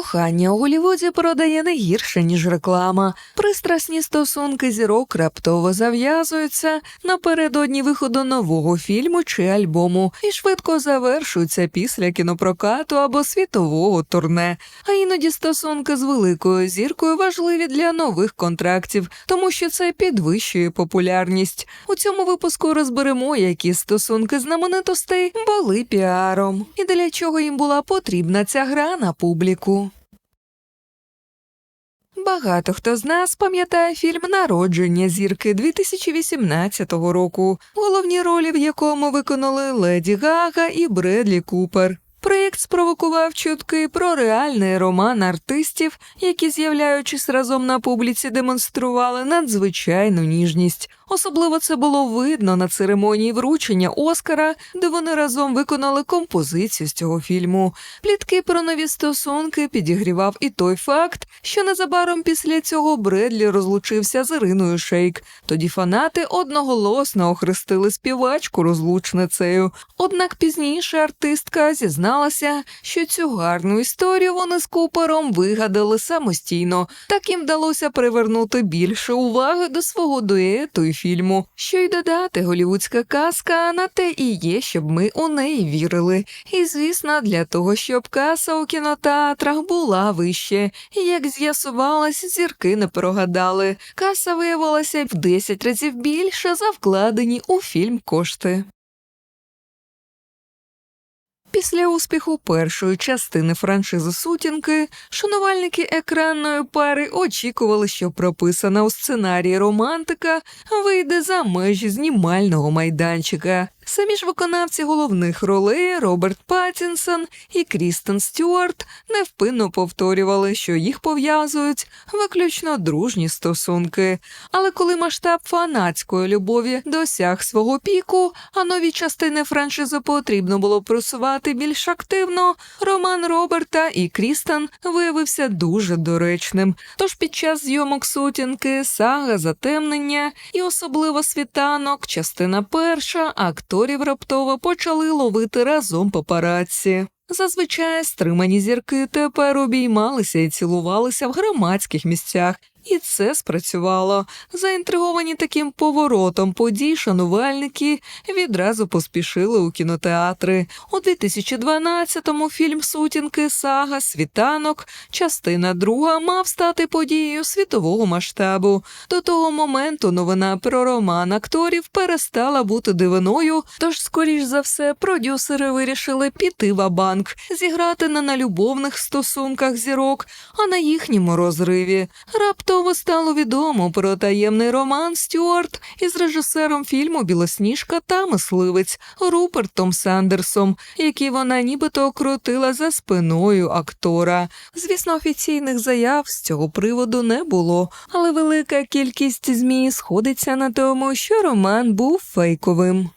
Кохання у Голівуді продає не гірше, ніж реклама. Пристрасні стосунки зірок раптово зав'язуються напередодні виходу нового фільму чи альбому і швидко завершуються після кінопрокату або світового турне. А іноді стосунки з великою зіркою важливі для нових контрактів, тому що це підвищує популярність. У цьому випуску розберемо, які стосунки знаменитостей були піаром, і для чого їм була потрібна ця гра на публіку. Багато хто з нас пам'ятає фільм Народження зірки 2018 року, головні ролі в якому виконали Леді Гага і Бредлі Купер. Проєкт спровокував чутки про реальний роман артистів, які, з'являючись разом на публіці, демонстрували надзвичайну ніжність. Особливо це було видно на церемонії вручення Оскара, де вони разом виконали композицію з цього фільму. Плітки про нові стосунки підігрівав і той факт, що незабаром після цього Бредлі розлучився з Іриною Шейк. Тоді фанати одноголосно охрестили співачку розлучницею. Однак пізніше артистка зізналася, що цю гарну історію вони з Купером вигадали самостійно. Так їм вдалося привернути більше уваги до свого дуету і фільму. Що й додати, голівудська казка на те і є, щоб ми у неї вірили. І звісно, для того, щоб каса у кінотеатрах була вище. І як з'ясувалось, зірки не прогадали. Каса виявилася в 10 разів більше за вкладені у фільм кошти. Після успіху першої частини франшизи сутінки шанувальники екранної пари очікували, що прописана у сценарії романтика вийде за межі знімального майданчика. Самі ж виконавці головних ролей Роберт Паттінсон і Крістен Стюарт невпинно повторювали, що їх пов'язують виключно дружні стосунки. Але коли масштаб фанатської любові досяг свого піку, а нові частини франшизи потрібно було просувати більш активно, роман Роберта і Крістен виявився дуже доречним. Тож під час зйомок сутінки, сага затемнення і особливо світанок, частина перша, акторів раптово почали ловити разом папараці. Зазвичай стримані зірки тепер обіймалися і цілувалися в громадських місцях. І це спрацювало. Заінтриговані таким поворотом подій шанувальники відразу поспішили у кінотеатри. У 2012-му фільм Сутінки Сага Світанок, частина друга мав стати подією світового масштабу. До того моменту новина про роман акторів перестала бути дивиною, тож, скоріш за все, продюсери вирішили піти в банк зіграти не на любовних стосунках зірок, а на їхньому розриві. Раптово стало відомо про таємний роман Стюарт із режисером фільму Білосніжка та мисливець Рупертом Сандерсом, який вона нібито окрутила за спиною актора. Звісно, офіційних заяв з цього приводу не було, але велика кількість змі сходиться на тому, що роман був фейковим.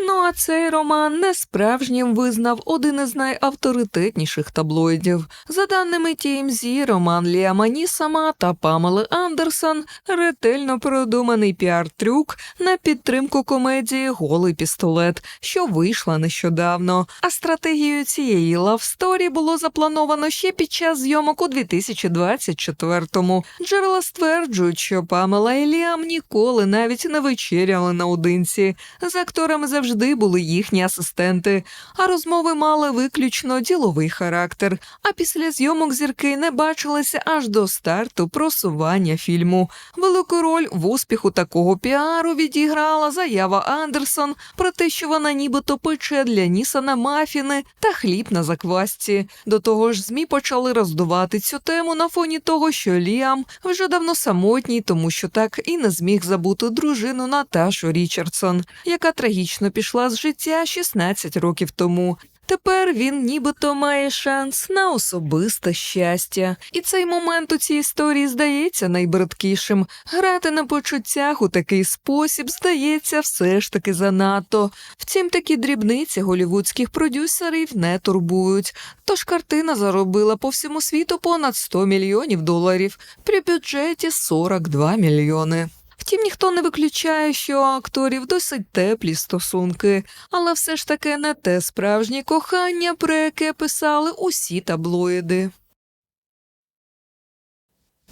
Ну а цей роман несправжнім визнав один із найавторитетніших таблоїдів. За даними TMZ, роман Ліама Нісама та Памели Андерсон ретельно продуманий піар-трюк на підтримку комедії Голий пістолет, що вийшла нещодавно. А стратегію цієї лавсторі було заплановано ще під час зйомок у 2024-му. Джерела стверджують, що Памела і Ліам ніколи навіть не вечеряли наодинці. З акторами завжди завжди були їхні асистенти, а розмови мали виключно діловий характер. А після зйомок зірки не бачилися аж до старту просування фільму. Велику роль в успіху такого піару відіграла заява Андерсон про те, що вона нібито пече для Нісана мафіни та хліб на заквасці. До того ж, змі почали роздувати цю тему на фоні того, що Ліам вже давно самотній, тому що так і не зміг забути дружину Наташу Річардсон, яка трагічно пішла з життя 16 років тому. Тепер він нібито має шанс на особисте щастя, і цей момент у цій історії здається найбридкішим. Грати на почуттях у такий спосіб здається все ж таки занадто. Втім, такі дрібниці голівудських продюсерів не турбують. Тож картина заробила по всьому світу понад 100 мільйонів доларів при бюджеті 42 мільйони. Втім, ніхто не виключає, що у акторів досить теплі стосунки, але все ж таки не те справжнє кохання, про яке писали усі таблоїди.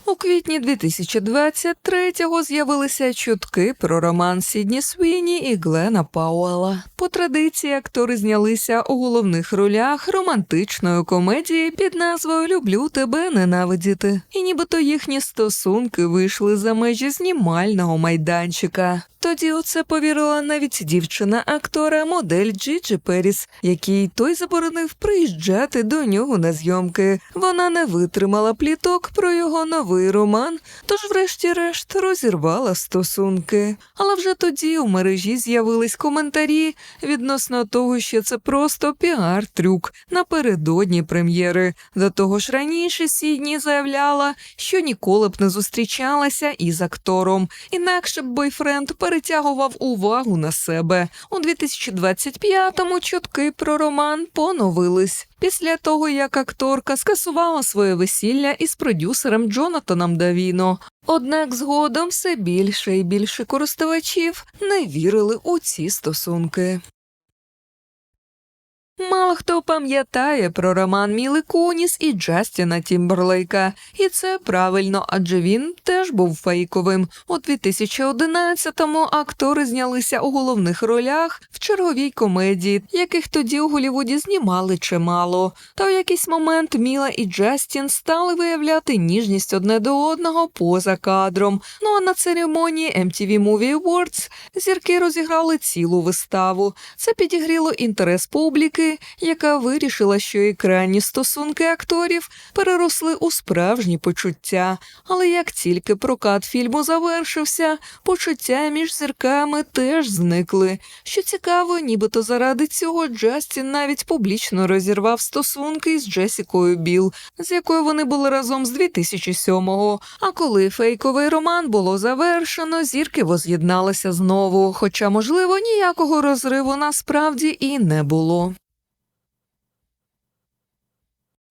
У квітні 2023-го з'явилися чутки про роман Сідні Свіні і Глена Пауела. По традиції актори знялися у головних ролях романтичної комедії під назвою Люблю тебе ненавидіти. І нібито їхні стосунки вийшли за межі знімального майданчика. Тоді у це повірила навіть дівчина актора модель Джиджі Періс, який той заборонив приїжджати до нього на зйомки. Вона не витримала пліток про його новий роман, тож, врешті-решт, розірвала стосунки. Але вже тоді у мережі з'явились коментарі відносно того, що це просто піар-трюк напередодні прем'єри. До того ж раніше Сідні заявляла, що ніколи б не зустрічалася із актором, інакше б бойфренд перетягував увагу на себе. У 2025-му чутки про роман поновились. Після того, як акторка скасувала своє весілля із продюсером Джонатаном Давіно. Однак згодом все більше і більше користувачів не вірили у ці стосунки. Мало хто пам'ятає про роман Міли Куніс і Джастіна Тімберлейка, і це правильно, адже він теж був фейковим. У 2011-му актори знялися у головних ролях в черговій комедії, яких тоді у Голівуді знімали чимало. Та в якийсь момент Міла і Джастін стали виявляти ніжність одне до одного поза кадром. Ну а на церемонії MTV Movie Awards зірки розіграли цілу виставу. Це підігріло інтерес публіки яка вирішила, що екранні стосунки акторів переросли у справжні почуття. Але як тільки прокат фільму завершився, почуття між зірками теж зникли. Що цікаво, нібито заради цього Джастін навіть публічно розірвав стосунки із Джесікою Біл, з якою вони були разом з 2007-го. А коли фейковий роман було завершено, зірки воз'єдналися знову. Хоча, можливо, ніякого розриву насправді і не було.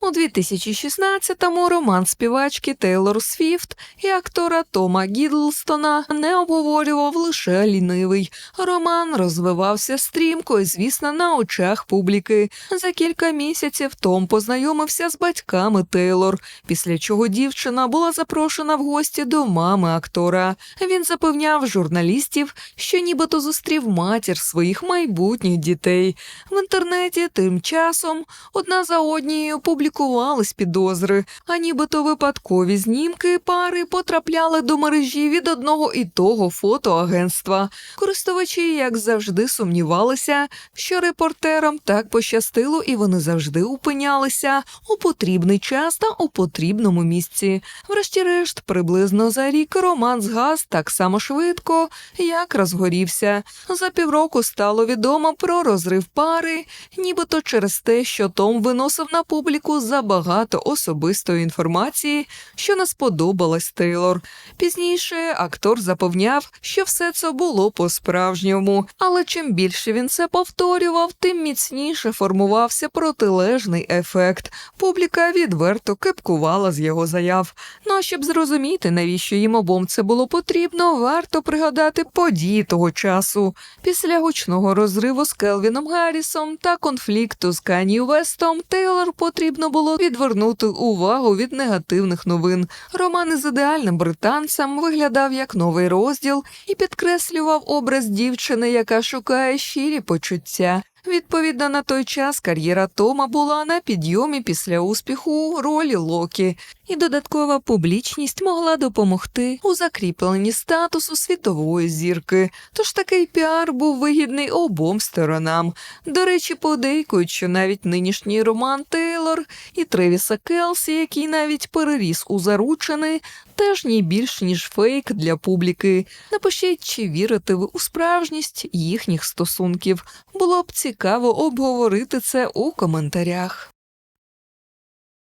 У 2016-му роман співачки Тейлор Свіфт і актора Тома Гідлстона не обговорював лише лінивий. Роман розвивався стрімко і, звісно, на очах публіки. За кілька місяців Том познайомився з батьками Тейлор, після чого дівчина була запрошена в гості до мами актора. Він запевняв журналістів, що нібито зустрів матір своїх майбутніх дітей. В інтернеті тим часом одна за однією публікували публікувались підозри, а нібито випадкові знімки пари потрапляли до мережі від одного і того фотоагентства. Користувачі, як завжди, сумнівалися, що репортерам так пощастило, і вони завжди опинялися у потрібний час та у потрібному місці. Врешті-решт, приблизно за рік роман згас так само швидко, як розгорівся. За півроку стало відомо про розрив пари, нібито через те, що Том виносив на публіку забагато особистої інформації, що не сподобалась Тейлор. Пізніше актор запевняв, що все це було по-справжньому, але чим більше він це повторював, тим міцніше формувався протилежний ефект. Публіка відверто кепкувала з його заяв. Ну а щоб зрозуміти, навіщо їм обом це було потрібно, варто пригадати події того часу. Після гучного розриву з Келвіном Гаррісом та конфлікту з Кані Вестом Тейлор потрібно було відвернути увагу від негативних новин. Роман із ідеальним британцем виглядав як новий розділ і підкреслював образ дівчини, яка шукає щирі почуття. Відповідно на той час кар'єра Тома була на підйомі після успіху у ролі Локі, і додаткова публічність могла допомогти у закріпленні статусу світової зірки. Тож такий піар був вигідний обом сторонам. До речі, подейкують, що навіть нинішній Роман Тейлор і Тревіса Келсі, який навіть переріс у заручений, теж ні більш ніж фейк для публіки. Напишіть, чи вірите ви у справжність їхніх стосунків. Було б цікаво обговорити це у коментарях.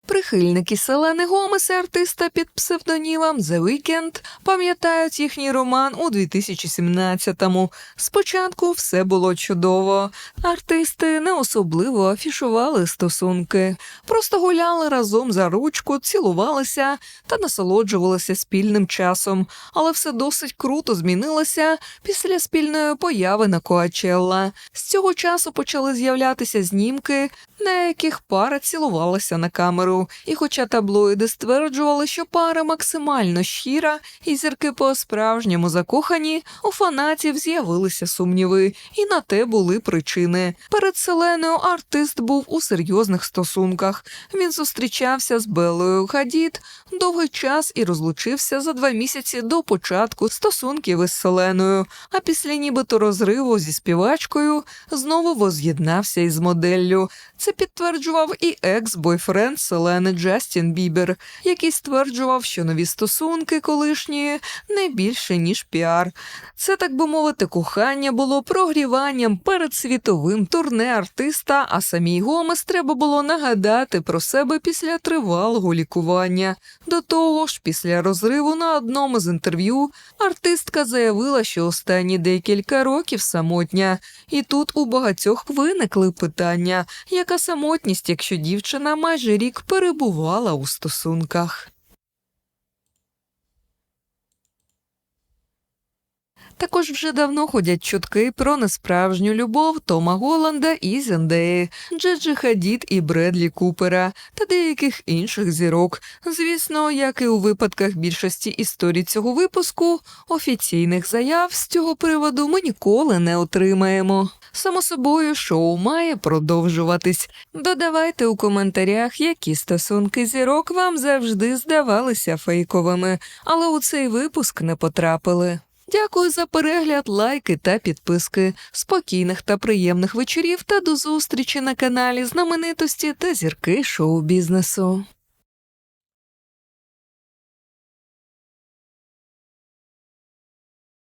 Прихильники Селени Гомес і артиста під псевдонімом The Weeknd пам'ятають їхній роман у 2017-му. Спочатку все було чудово. Артисти не особливо афішували стосунки, просто гуляли разом за ручку, цілувалися та насолоджувалися спільним часом. Але все досить круто змінилося після спільної появи на Коачелла. З цього часу почали з'являтися знімки, на яких пара цілувалася на камеру. І хоча таблоїди стверджували, що пара максимально щира і зірки по-справжньому закохані, у фанатів з'явилися сумніви, і на те були причини. Перед Селеною артист був у серйозних стосунках. Він зустрічався з Белою Хадід довгий час і розлучився за два місяці до початку стосунків із Селеною. А після нібито розриву зі співачкою знову воз'єднався із моделлю. Це підтверджував і екс-бойфренд Селени Джастін Бібер, який стверджував, що нові стосунки колишньої не більше ніж піар. Це, так би мовити, кохання було прогріванням перед світовим турне артиста, а самій Гомес треба було нагадати про себе після тривалого лікування. До того ж, після розриву на одному з інтерв'ю артистка заявила, що останні декілька років самотня, і тут у багатьох виникли питання, яка самотність, якщо дівчина майже рік перебувала у стосунках. Також вже давно ходять чутки про несправжню любов Тома Голланда і Зендеї, Джеджі Хадід і Бредлі Купера та деяких інших зірок. Звісно, як і у випадках більшості історій цього випуску, офіційних заяв з цього приводу ми ніколи не отримаємо. Само собою, шоу має продовжуватись. Додавайте у коментарях, які стосунки зірок вам завжди здавалися фейковими, але у цей випуск не потрапили. Дякую за перегляд, лайки та підписки. Спокійних та приємних вечорів та до зустрічі на каналі знаменитості та зірки шоу-бізнесу.